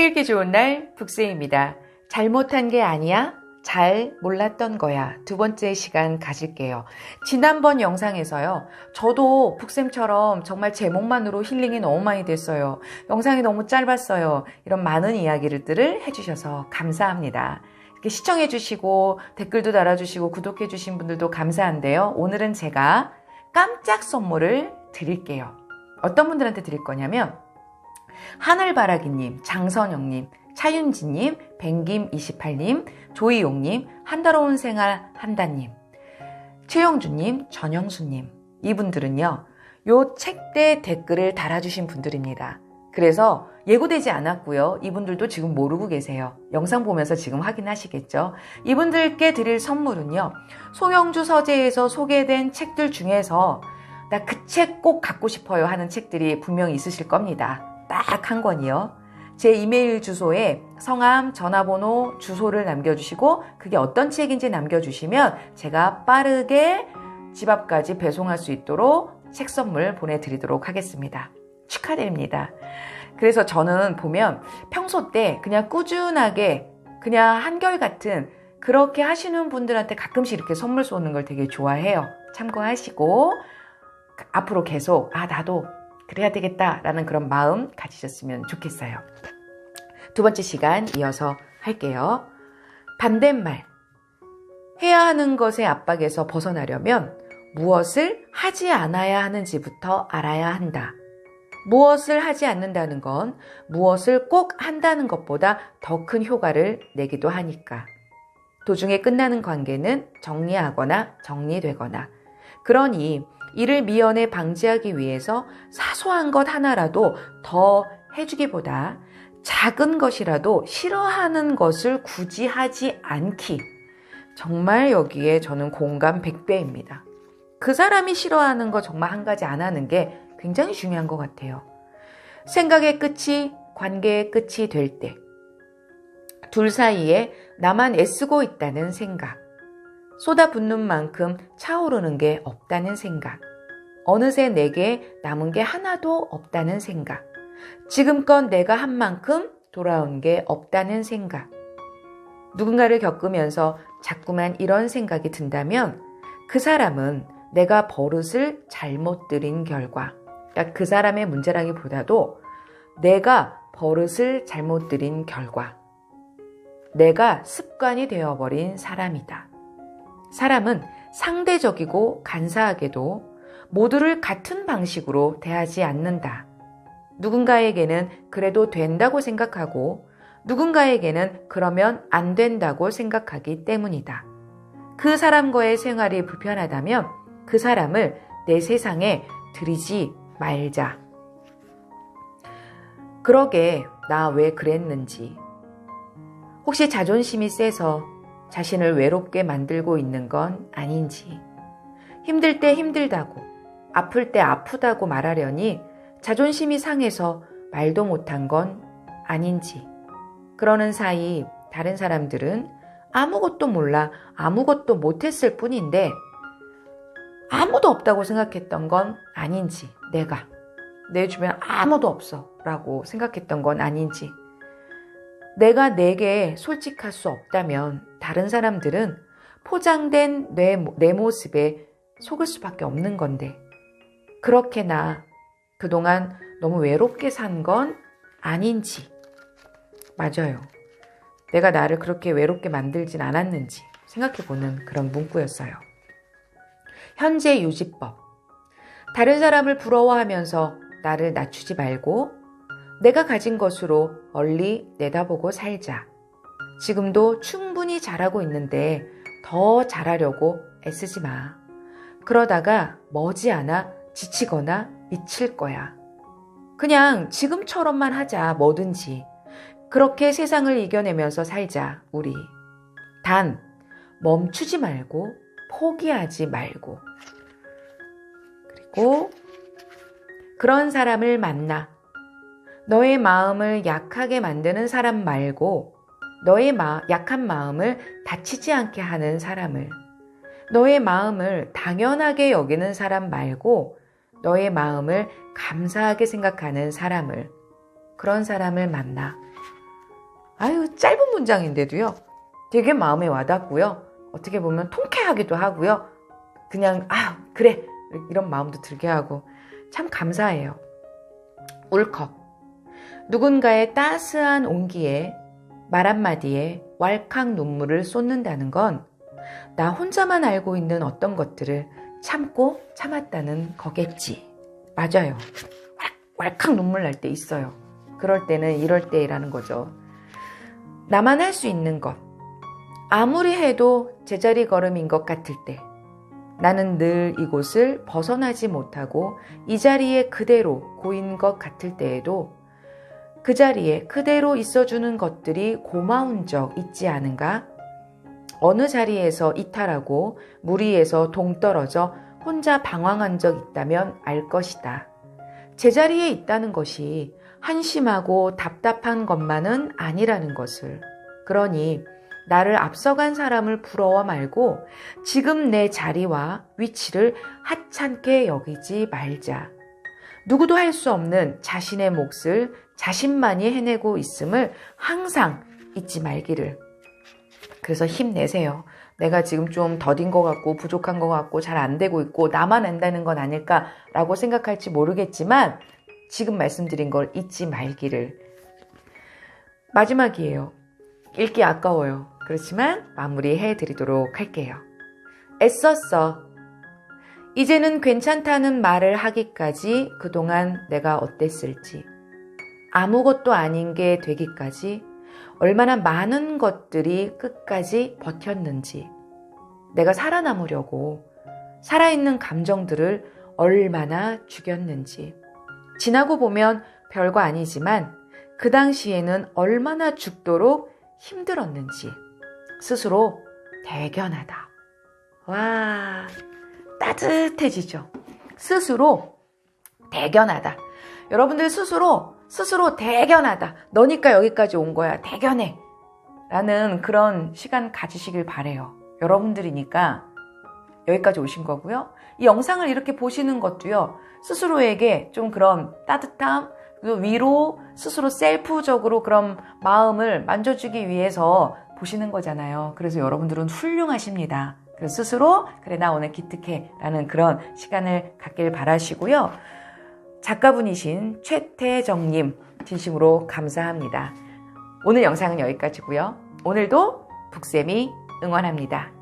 책 읽기 좋은 날 북스입니다. 잘못한 게 아니야? 잘 몰랐던 거야. 두 번째 시간 가질게요. 지난번 영상에서요. 저도 북쌤처럼 정말 제목만으로 힐링이 너무 많이 됐어요. 영상이 너무 짧았어요. 이런 많은 이야기들을 해주셔서 감사합니다. 시청해주시고 댓글도 달아주시고 구독해주신 분들도 감사한데요. 오늘은 제가 깜짝 선물을 드릴게요. 어떤 분들한테 드릴 거냐면 하늘바라기님, 장선영님, 차윤지님, 뱅김28님, 조이용님, 한다로운 생활 한다님, 최영주님, 전영수님. 이분들은요, 요 책대 댓글을 달아주신 분들입니다. 그래서 예고되지 않았고요. 이분들도 지금 모르고 계세요. 영상 보면서 지금 확인하시겠죠. 이분들께 드릴 선물은요. 송영주 서재에서 소개된 책들 중에서 나 그 책 꼭 갖고 싶어요 하는 책들이 분명히 있으실 겁니다. 딱 한 권이요. 제 이메일 주소에 성함, 전화번호, 주소를 남겨주시고 그게 어떤 책인지 남겨주시면 제가 빠르게 집 앞까지 배송할 수 있도록 책 선물 보내드리도록 하겠습니다. 축하드립니다. 그래서 저는 보면 평소 때 그냥 꾸준하게 그냥 한결같은 그렇게 하시는 분들한테 가끔씩 이렇게 선물 쏘는 걸 되게 좋아해요. 참고하시고 앞으로 계속 아 나도 그래야 되겠다라는 그런 마음 가지셨으면 좋겠어요. 두 번째 시간 이어서 할게요. 반대말. 해야 하는 것의 압박에서 벗어나려면 무엇을 하지 않아야 하는지부터 알아야 한다. 무엇을 하지 않는다는 건 무엇을 꼭 한다는 것보다 더 큰 효과를 내기도 하니까. 도중에 끝나는 관계는 정리하거나 정리되거나. 그러니 이를 미연에 방지하기 위해서 사소한 것 하나라도 더 해주기보다 작은 것이라도 싫어하는 것을 굳이 하지 않기. 정말 여기에 저는 공감 100배입니다. 그 사람이 싫어하는 거 정말 한 가지 안 하는 게 굉장히 중요한 것 같아요. 생각의 끝이 관계의 끝이 될 때, 둘 사이에 나만 애쓰고 있다는 생각, 쏟아붓는 만큼 차오르는 게 없다는 생각, 어느새 내게 남은 게 하나도 없다는 생각, 지금껏 내가 한 만큼 돌아온 게 없다는 생각, 누군가를 겪으면서 자꾸만 이런 생각이 든다면 그 사람은 내가 버릇을 잘못 들인 결과, 그러니까 그 사람의 문제라기보다도 내가 버릇을 잘못 들인 결과, 내가 습관이 되어버린 사람이다. 사람은 상대적이고 간사하게도 모두를 같은 방식으로 대하지 않는다. 누군가에게는 그래도 된다고 생각하고 누군가에게는 그러면 안 된다고 생각하기 때문이다. 그 사람과의 생활이 불편하다면 그 사람을 내 세상에 들이지 말자. 그러게 나 왜 그랬는지. 혹시 자존심이 세서 자신을 외롭게 만들고 있는 건 아닌지. 힘들 때 힘들다고, 아플 때 아프다고 말하려니 자존심이 상해서 말도 못한 건 아닌지. 그러는 사이 다른 사람들은 아무것도 몰라 아무것도 못했을 뿐인데 아무도 없다고 생각했던 건 아닌지 내가 내 주변 아무도 없어 라고 생각했던 건 아닌지 내가 내게 솔직할 수 없다면 다른 사람들은 포장된 내, 내 모습에 속을 수밖에 없는 건데 그렇게 나 그동안 너무 외롭게 산 건 아닌지 맞아요. 내가 나를 그렇게 외롭게 만들진 않았는지 생각해보는 그런 문구였어요. 현재 유지법. 다른 사람을 부러워하면서 나를 낮추지 말고 내가 가진 것으로 멀리 내다보고 살자. 지금도 충분히 잘하고 있는데 더 잘하려고 애쓰지 마. 그러다가 머지않아 지치거나 미칠 거야. 그냥 지금처럼만 하자, 뭐든지. 그렇게 세상을 이겨내면서 살자, 우리. 단, 멈추지 말고, 포기하지 말고. 그리고, 그런 사람을 만나. 너의 마음을 약하게 만드는 사람 말고, 너의 마, 약한 마음을 다치지 않게 하는 사람을, 너의 마음을 당연하게 여기는 사람 말고, 너의 마음을 감사하게 생각하는 사람을, 그런 사람을 만나. 아유, 짧은 문장인데도요. 되게 마음에 와닿고요. 어떻게 보면 통쾌하기도 하고요. 그냥, 아, 그래. 이런 마음도 들게 하고 참 감사해요. 울컥. 누군가의 따스한 온기에 말 한마디에 왈칵 눈물을 쏟는다는 건 나 혼자만 알고 있는 어떤 것들을 참고 참았다는 거겠지. 맞아요. 왈칵 눈물 날 때 있어요. 그럴 때는 이럴 때라는 거죠. 나만 할 수 있는 것. 아무리 해도 제자리 걸음인 것 같을 때. 나는 늘 이곳을 벗어나지 못하고 이 자리에 그대로 고인 것 같을 때에도 그 자리에 그대로 있어주는 것들이 고마운 적 있지 않은가? 어느 자리에서 이탈하고 무리에서 동떨어져 혼자 방황한 적 있다면 알 것이다. 제자리에 있다는 것이 한심하고 답답한 것만은 아니라는 것을. 그러니 나를 앞서간 사람을 부러워 말고 지금 내 자리와 위치를 하찮게 여기지 말자. 누구도 할 수 없는 자신의 몫을 자신만이 해내고 있음을 항상 잊지 말기를. 그래서 힘내세요. 내가 지금 좀 더딘 것 같고 부족한 것 같고 잘 안 되고 있고 나만 안다는 건 아닐까라고 생각할지 모르겠지만 지금 말씀드린 걸 잊지 말기를. 마지막이에요. 읽기 아까워요. 그렇지만 마무리해 드리도록 할게요. 애썼어. 이제는 괜찮다는 말을 하기까지 그동안 내가 어땠을지. 아무것도 아닌 게 되기까지 얼마나 많은 것들이 끝까지 버텼는지. 내가 살아남으려고 살아있는 감정들을 얼마나 죽였는지. 지나고 보면 별거 아니지만 그 당시에는 얼마나 죽도록 힘들었는지 스스로 대견하다. 와, 따뜻해지죠. 스스로 대견하다. 여러분들 스스로, 스스로 대견하다. 너니까 여기까지 온 거야. 대견해. 라는 그런 시간 가지시길 바래요. 여러분들이니까 여기까지 오신 거고요. 이 영상을 이렇게 보시는 것도요. 스스로에게 좀 그런 따뜻함, 위로, 스스로 셀프적으로 그런 마음을 만져주기 위해서 보시는 거잖아요. 그래서 여러분들은 훌륭하십니다. 그래서 스스로 그래 나 오늘 기특해 라는 그런 시간을 갖길 바라시고요. 작가분이신 최태정님 진심으로 감사합니다. 오늘 영상은 여기까지고요. 오늘도 북쌤이 응원합니다.